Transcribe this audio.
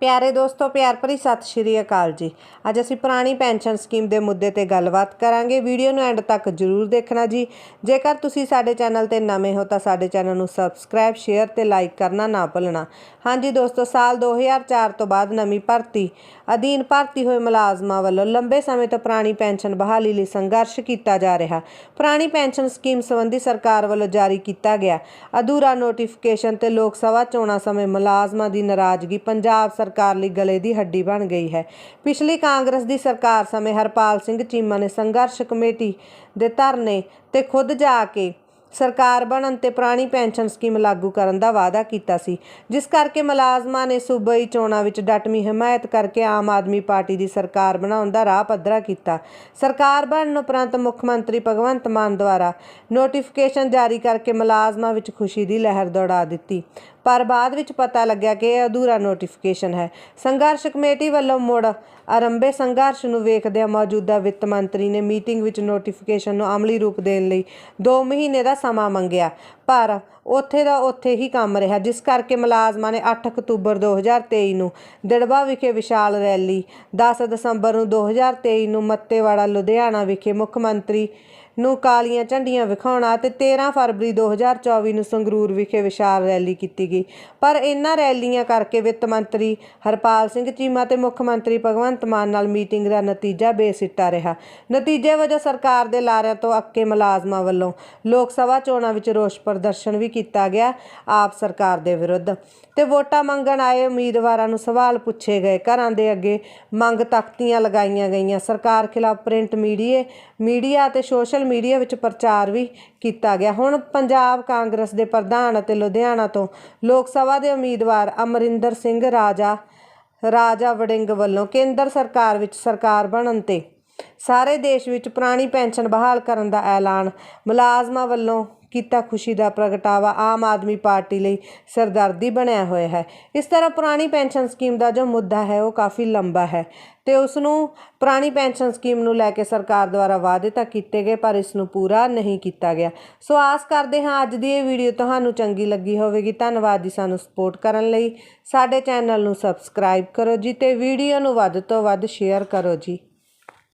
ਪਿਆਰੇ ਦੋਸਤੋ, ਪਿਆਰ ਭਰੀ ਸਤਿ ਸ਼੍ਰੀ ਅਕਾਲ ਜੀ। ਅੱਜ ਅਸੀਂ ਪੁਰਾਣੀ ਪੈਨਸ਼ਨ ਸਕੀਮ ਦੇ ਮੁੱਦੇ ਤੇ ਗੱਲਬਾਤ ਕਰਾਂਗੇ। ਵੀਡੀਓ ਨੂੰ ਐਂਡ ਤੱਕ ਜਰੂਰ ਦੇਖਣਾ ਜੀ। ਜੇਕਰ ਤੁਸੀਂ ਸਾਡੇ ਚੈਨਲ ਤੇ ਨਵੇਂ ਹੋ, ਤਾਂ ਸਾਡੇ ਚੈਨਲ ਨੂੰ ਸਬਸਕ੍ਰਾਈਬ, ਸ਼ੇਅਰ ਤੇ ਲਾਈਕ ਕਰਨਾ ਨਾ ਭੁੱਲਣਾ। ਹਾਂਜੀ ਦੋਸਤੋ, ਸਾਲ 2004 ਤੋਂ ਬਾਅਦ ਨਵੀਂ ਭਰਤੀ, ਅਧੀਨ ਭਰਤੀ ਹੋਏ ਮੁਲਾਜ਼ਮਾਂ ਵੱਲੋਂ ਲੰਬੇ ਸਮੇਂ ਤੋਂ ਪੁਰਾਣੀ ਪੈਨਸ਼ਨ ਬਹਾਲੀ ਲਈ ਸੰਘਰਸ਼ ਕੀਤਾ ਜਾ ਰਿਹਾ। ਪੁਰਾਣੀ ਪੈਨਸ਼ਨ ਸਕੀਮ ਸੰਬੰਧੀ ਸਰਕਾਰ ਵੱਲੋਂ ਜਾਰੀ ਕੀਤਾ ਗਿਆ। ਅਧੂਰਾ ਨੋਟੀਫਿਕੇਸ਼ਨ ਤੇ ਲੋਕ ਸਭਾ ਚੋਣਾਂ ਸਮੇਂ ਮੁਲਾਜ਼ਮਾਂ ਦੀ ਨਾਰਾਜ਼ਗੀ, ਪੰਜਾਬ ਸਰਕਾਰ ਲਈ ਗਲੇ ਦੀ ਹੱਡੀ ਬਣ ਗਈ ਹੈ। ਪਿਛਲੀ ਕਾਂਗਰਸ ਦੀ ਸਰਕਾਰ ਸਮੇਂ ਹਰਪਾਲ ਸਿੰਘ ਚੀਮਾ ਨੇ ਸੰਘਰਸ਼ ਕਮੇਟੀ ਦੇ ਧਰਨੇ ਤੇ ਖੁਦ ਜਾ ਕੇ ਸਰਕਾਰ ਬਣਨ ਤੇ ਪੁਰਾਣੀ ਪੈਨਸ਼ਨ ਸਕੀਮ ਲਾਗੂ ਕਰਨ ਦਾ ਵਾਅਦਾ ਕੀਤਾ ਸੀ। ਜਿਸ ਕਰਕੇ ਮੁਲਾਜ਼ਮਾਂ ਨੇ ਸੂਬਾਈ ਚੋਣਾਂ ਵਿੱਚ ਡਟਵੀਂ ਹਮਾਇਤ ਕਰਕੇ ਆਮ ਆਦਮੀ ਪਾਰਟੀ ਦੀ ਸਰਕਾਰ ਬਣਾਉਣ ਦਾ ਰਾਹ ਪੱਧਰਾ ਕੀਤਾ। ਸਰਕਾਰ ਬਣਨ ਉਪਰੰਤ ਮੁੱਖ ਮੰਤਰੀ ਭਗਵੰਤ ਮਾਨ ਦੁਆਰਾ ਨੋਟੀਫਿਕੇਸ਼ਨ ਜਾਰੀ ਕਰਕੇ ਮੁਲਾਜ਼ਮਾਂ ਵਿੱਚ ਖੁਸ਼ੀ ਦੀ ਲਹਿਰ ਦੌੜਾ ਦਿੱਤੀ। ਪਰ ਬਾਅਦ ਵਿੱਚ ਪਤਾ ਲੱਗਿਆ ਕਿ ਇਹ ਅਧੂਰਾ ਨੋਟੀਫਿਕੇਸ਼ਨ ਹੈ। ਸੰਘਰਸ਼ ਕਮੇਟੀ ਵੱਲੋਂ ਮੁੜ ਆਰੰਭੇ ਸੰਘਰਸ਼ ਨੂੰ ਵੇਖਦਿਆਂ ਮੌਜੂਦਾ ਵਿੱਤ ਮੰਤਰੀ ਨੇ ਮੀਟਿੰਗ ਵਿੱਚ ਨੋਟੀਫਿਕੇਸ਼ਨ ਨੂੰ ਅਮਲੀ ਰੂਪ ਦੇਣ ਲਈ 2 ਮਹੀਨੇ ਦਾ ਸਮਾਂ ਮੰਗਿਆ। ਪਰ ਉੱਥੇ ਦਾ ਉੱਥੇ ਹੀ ਕੰਮ ਰਿਹਾ, ਜਿਸ ਕਰਕੇ ਮੁਲਾਜ਼ਮਾਂ ਨੇ 8 ਅਕਤੂਬਰ 2023 ਨੂੰ ਦਿੜਬਾ ਵਿਖੇ ਵਿਸ਼ਾਲ ਰੈਲੀ 10 ਦਸੰਬਰ ਨੂੰ 2023 ਨੂੰ ਮੱਤੇਵਾੜਾ, ਲੁਧਿਆਣਾ ਵਿਖੇ ਮੁੱਖ ਮੰਤਰੀ ਨੂੰ ਕਾਲੀਆਂ ਝੰਡੀਆਂ ਵਿਖਾਉਣਾ ਤੇ 13 ਫਰਵਰੀ 2024 ਨੂੰ ਸੰਗਰੂਰ ਵਿਖੇ ਵਿਸ਼ਾਲ ਰੈਲੀ ਕੀਤੀ ਗਈ। ਪਰ ਇਹਨਾਂ ਰੈਲੀਆਂ ਕਰਕੇ ਵਿੱਤ ਮੰਤਰੀ ਹਰਪਾਲ ਸਿੰਘ ਚੀਮਾ ਤੇ ਮੁੱਖ ਮੰਤਰੀ ਭਗਵੰਤ ਮਾਨ ਨਾਲ ਮੀਟਿੰਗ ਦਾ ਨਤੀਜਾ ਬੇਸਿੱਟਾ ਰਿਹਾ। ਨਤੀਜੇ ਵਜੋਂ ਸਰਕਾਰ ਦੇ ਲਾਰਿਆਂ ਤੋਂ ਅੱਕੇ ਮੁਲਾਜ਼ਮਾਂ ਵੱਲੋਂ ਲੋਕ ਸਭਾ ਚੋਣਾਂ ਵਿੱਚ ਰੋਸ ਪ੍ਰਦਰਸ਼ਨ ਵੀ ਕੀਤਾ ਗਿਆ, ਆਪ ਸਰਕਾਰ ਦੇ ਵਿਰੁੱਧ। ਤੇ ਵੋਟਾਂ ਮੰਗਣ ਆਏ ਉਮੀਦਵਾਰਾਂ ਨੂੰ ਸਵਾਲ ਪੁੱਛੇ ਗਏ। ਘਰਾਂ ਦੇ ਅੱਗੇ ਮੰਗ ਤਖਤੀਆਂ ਲਗਾਈਆਂ ਗਈਆਂ। ਸਰਕਾਰ ਖਿਲਾਫ ਪ੍ਰਿੰਟ ਮੀਡੀਏ, ਮੀਡੀਆ ਅਤੇ ਸੋਸ਼ਲ ਮੀਡੀਆ ਵਿੱਚ ਪ੍ਰਚਾਰ ਵੀ ਕੀਤਾ ਗਿਆ। ਹੁਣ ਪੰਜਾਬ ਕਾਂਗਰਸ ਦੇ ਪ੍ਰਧਾਨ ਅਤੇ ਲੁਧਿਆਣਾ ਤੋਂ ਲੋਕ ਸਭਾ ਦੇ ਉਮੀਦਵਾਰ ਅਮਰਿੰਦਰ ਸਿੰਘ ਰਾਜਾ ਰਾਜਾ ਵੜਿੰਗ ਵੱਲੋਂ ਕੇਂਦਰ ਸਰਕਾਰ ਵਿੱਚ ਸਰਕਾਰ ਬਣਨ ਤੇ ਸਾਰੇ ਦੇਸ਼ ਵਿੱਚ ਪੁਰਾਣੀ ਪੈਨਸ਼ਨ ਬਹਾਲ ਕਰਨ ਦਾ ਐਲਾਨ। ਮੁਲਾਜ਼ਮਾਂ ਵੱਲੋਂ ਕੀਤਾ ਖੁਸ਼ੀ ਦਾ ਪ੍ਰਗਟਾਵਾ ਆਮ ਆਦਮੀ ਪਾਰਟੀ ਲਈ ਸਰਦਰਦੀ ਬਣਿਆ ਹੋਇਆ ਹੈ। ਇਸ ਤਰ੍ਹਾਂ ਪੁਰਾਣੀ ਪੈਨਸ਼ਨ ਸਕੀਮ ਦਾ ਜੋ ਮੁੱਦਾ ਹੈ, ਉਹ ਕਾਫੀ ਲੰਬਾ ਹੈ ਤੇ ਉਸ ਨੂੰ ਪੁਰਾਣੀ ਪੈਨਸ਼ਨ ਸਕੀਮ ਨੂੰ ਲੈ ਕੇ ਸਰਕਾਰ ਦੁਆਰਾ ਵਾਅਦੇ ਤਾਂ ਕੀਤੇ ਗਏ, ਪਰ ਇਸ ਨੂੰ ਪੂਰਾ ਨਹੀਂ ਕੀਤਾ ਗਿਆ। ਸੋ ਆਸ ਕਰਦੇ ਹਾਂ ਅੱਜ ਦੀ ਇਹ ਵੀਡੀਓ ਤੁਹਾਨੂੰ ਚੰਗੀ ਲੱਗੀ ਹੋਵੇਗੀ। ਧੰਨਵਾਦ ਜੀ ਸਾਨੂੰ ਸਪੋਰਟ ਕਰਨ ਲਈ। ਸਾਡੇ ਚੈਨਲ ਨੂੰ ਸਬਸਕ੍ਰਾਈਬ ਕਰੋ ਜੀ ਤੇ ਵੀਡੀਓ ਨੂੰ ਵੱਧ ਤੋਂ ਵੱਧ ਸ਼ੇਅਰ ਕਰੋ ਜੀ।